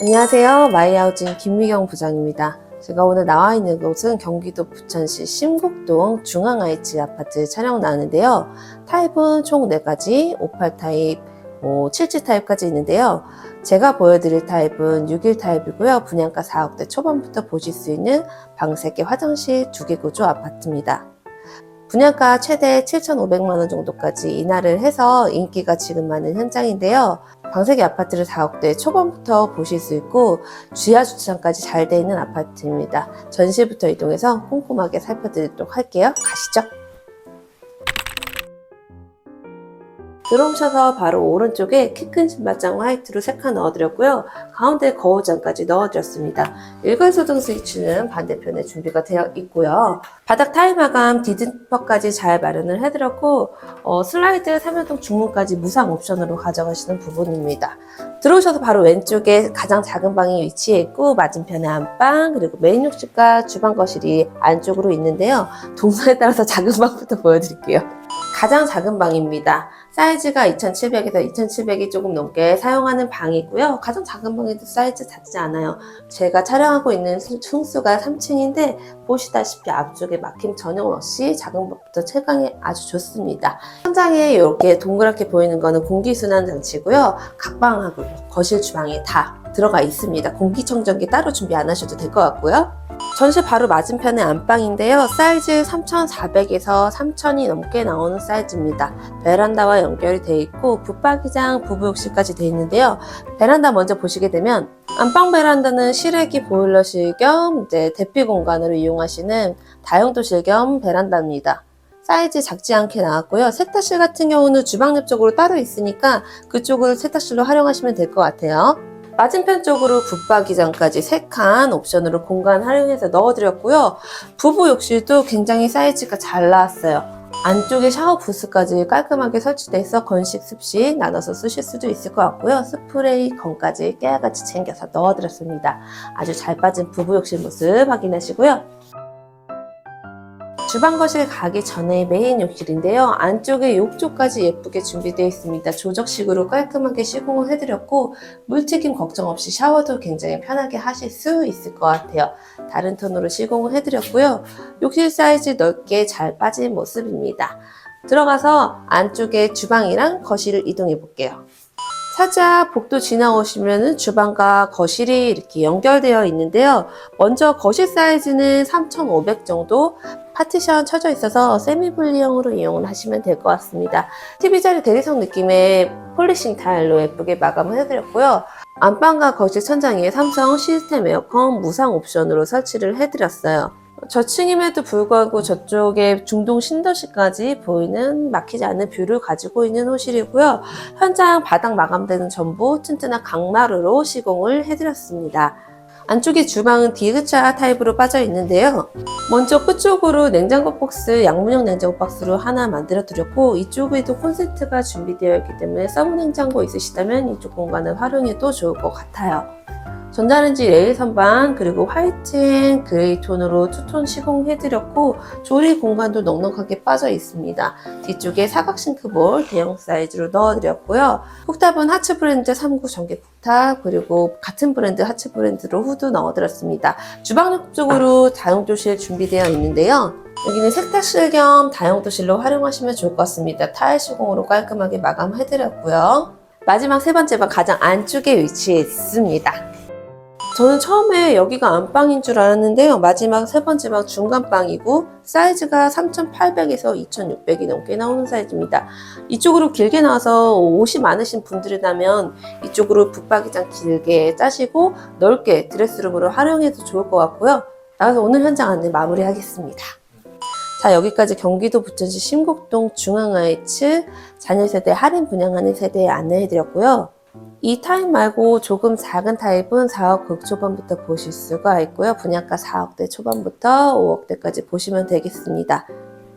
안녕하세요. 마이하우징 김미경 부장입니다. 제가 오늘 나와 있는 곳은 경기도 부천시 심곡동 중앙IH 아파트 촬영 나왔는데요. 타입은 총 4가지, 58 타입, 뭐77 타입까지 있는데요. 제가 보여드릴 타입은 61 타입이고요. 분양가 4억대 초반부터 보실 수 있는 방 3개, 화장실 2개 구조 아파트입니다. 분양가 최대 7,500만원 정도까지 인하를 해서 인기가 지금 많은 현장인데요. 방세기 아파트를 4억대 초반부터 보실 수 있고 주야 주차장까지 잘 돼 있는 아파트입니다. 전시부터 이동해서 꼼꼼하게 살펴드리도록 할게요. 가시죠. 들어오셔서 바로 오른쪽에 키 큰 신발장 화이트로 세칸 넣어드렸고요. 가운데 거울장까지 넣어드렸습니다. 일괄소등 스위치는 반대편에 준비가 되어 있고요. 바닥 타일 마감 디딤퍼까지 잘 마련을 해드렸고 어, 슬라이드 3연동 중문까지 무상 옵션으로 가져가시는 부분입니다. 들어오셔서 바로 왼쪽에 가장 작은 방이 위치해 있고 맞은편에 안방 그리고 메인 욕실과 주방 거실이 안쪽으로 있는데요. 동선에 따라서 작은 방부터 보여드릴게요. 가장 작은 방입니다. 사이즈가 2700에서 2700이 조금 넘게 사용하는 방이고요. 가장 작은 방에도 사이즈 작지 않아요. 제가 촬영하고 있는 층수가 3층인데 보시다시피 앞쪽에 막힘 전혀 없이 작은 방부터 채광이 아주 좋습니다. 현장에 이렇게 동그랗게 보이는 거는 공기순환 장치고요. 각 방하고 거실 주방에 다 들어가 있습니다. 공기청정기 따로 준비 안 하셔도 될 것 같고요. 전실 바로 맞은편에 안방인데요. 사이즈 3,400에서 3,000이 넘게 나오는 사이즈입니다. 베란다와 연결이 되어 있고 붙박이장, 부부욕실까지 되어 있는데요. 베란다 먼저 보시게 되면 안방 베란다는 실외기 보일러실 겸 이제 대피 공간으로 이용하시는 다용도실 겸 베란다입니다. 사이즈 작지 않게 나왔고요. 세탁실 같은 경우는 주방 옆 쪽으로 따로 있으니까 그쪽을 세탁실로 활용하시면 될 것 같아요. 맞은편 쪽으로 붙박이장까지 3칸 옵션으로 공간 활용해서 넣어드렸고요. 부부 욕실도 굉장히 사이즈가 잘 나왔어요. 안쪽에 샤워 부스까지 깔끔하게 설치돼 있어 건식, 습식 나눠서 쓰실 수도 있을 것 같고요. 스프레이 건까지 깨알같이 챙겨서 넣어드렸습니다. 아주 잘 빠진 부부 욕실 모습 확인하시고요. 주방 거실 가기 전에 메인 욕실인데요. 안쪽에 욕조까지 예쁘게 준비되어 있습니다. 조적식으로 깔끔하게 시공을 해드렸고 물튀김 걱정 없이 샤워도 굉장히 편하게 하실 수 있을 것 같아요. 다른 톤으로 시공을 해드렸고요. 욕실 사이즈 넓게 잘 빠진 모습입니다. 들어가서 안쪽에 주방이랑 거실을 이동해 볼게요. 살짝 복도 지나오시면 주방과 거실이 이렇게 연결되어 있는데요. 먼저 거실 사이즈는 3,500 정도 파티션 쳐져 있어서 세미분리형으로 이용을 하시면 될 것 같습니다. TV 자리 대리석 느낌의 폴리싱 타일로 예쁘게 마감을 해드렸고요. 안방과 거실 천장에 삼성 시스템 에어컨 무상 옵션으로 설치를 해드렸어요. 저층임에도 불구하고 저쪽에 중동 신도시까지 보이는 막히지 않는 뷰를 가지고 있는 호실이고요. 현장 바닥 마감되는 전부 튼튼한 강마루로 시공을 해드렸습니다. 안쪽에 주방은 디귿자 타입으로 빠져 있는데요. 먼저 끝쪽으로 냉장고 박스, 양문형 냉장고 박스로 하나 만들어 드렸고 이쪽에도 콘센트가 준비되어 있기 때문에 서브 냉장고 있으시다면 이쪽 공간을 활용해도 좋을 것 같아요. 전자레인지 레일 선반 그리고 화이트 앤 그레이 톤으로 투톤 시공해드렸고 조리 공간도 넉넉하게 빠져 있습니다. 뒤쪽에 사각 싱크볼 대형 사이즈로 넣어드렸고요. 쿡탑은 하츠 브랜드 3구 전기 쿡탑 그리고 같은 브랜드 하츠 브랜드로 후드 넣어드렸습니다. 주방 쪽으로 다용도실 준비되어 있는데요. 여기는 세탁실 겸 다용도실로 활용하시면 좋을 것 같습니다. 타일 시공으로 깔끔하게 마감해드렸고요. 마지막 세 번째 방 가장 안쪽에 위치해 있습니다. 저는 처음에 여기가 안방인 줄 알았는데요. 마지막 세 번째 방 중간방이고 사이즈가 3,800에서 2,600이 넘게 나오는 사이즈입니다. 이쪽으로 길게 나와서 옷이 많으신 분들이라면 이쪽으로 붙박이장 길게 짜시고 넓게 드레스룸으로 활용해도 좋을 것 같고요. 나가서 오늘 현장 안내 마무리하겠습니다. 자 여기까지 경기도 부천시 심곡동 중앙 아이츠 자녀세대 할인 분양하는 세대에 안내해드렸고요. 이 타입 말고 조금 작은 타입은 4억 극초반부터 보실 수가 있고요. 분양가 4억대 초반부터 5억대까지 보시면 되겠습니다.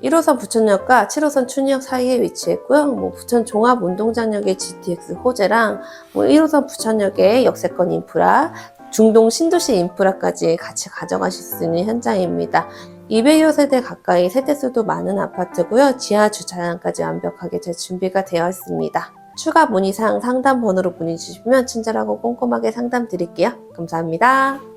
1호선 부천역과 7호선 춘역 사이에 위치했고요. 뭐 부천 종합 운동장역의 GTX 호재랑 뭐 1호선 부천역의 역세권 인프라, 중동 신도시 인프라까지 같이 가져가실 수 있는 현장입니다. 200여 세대 가까이 세대수도 많은 아파트고요. 지하 주차장까지 완벽하게 재 준비가 되어 있습니다. 추가 문의사항 상담 번호로 문의 주시면 친절하고 꼼꼼하게 상담 드릴게요. 감사합니다.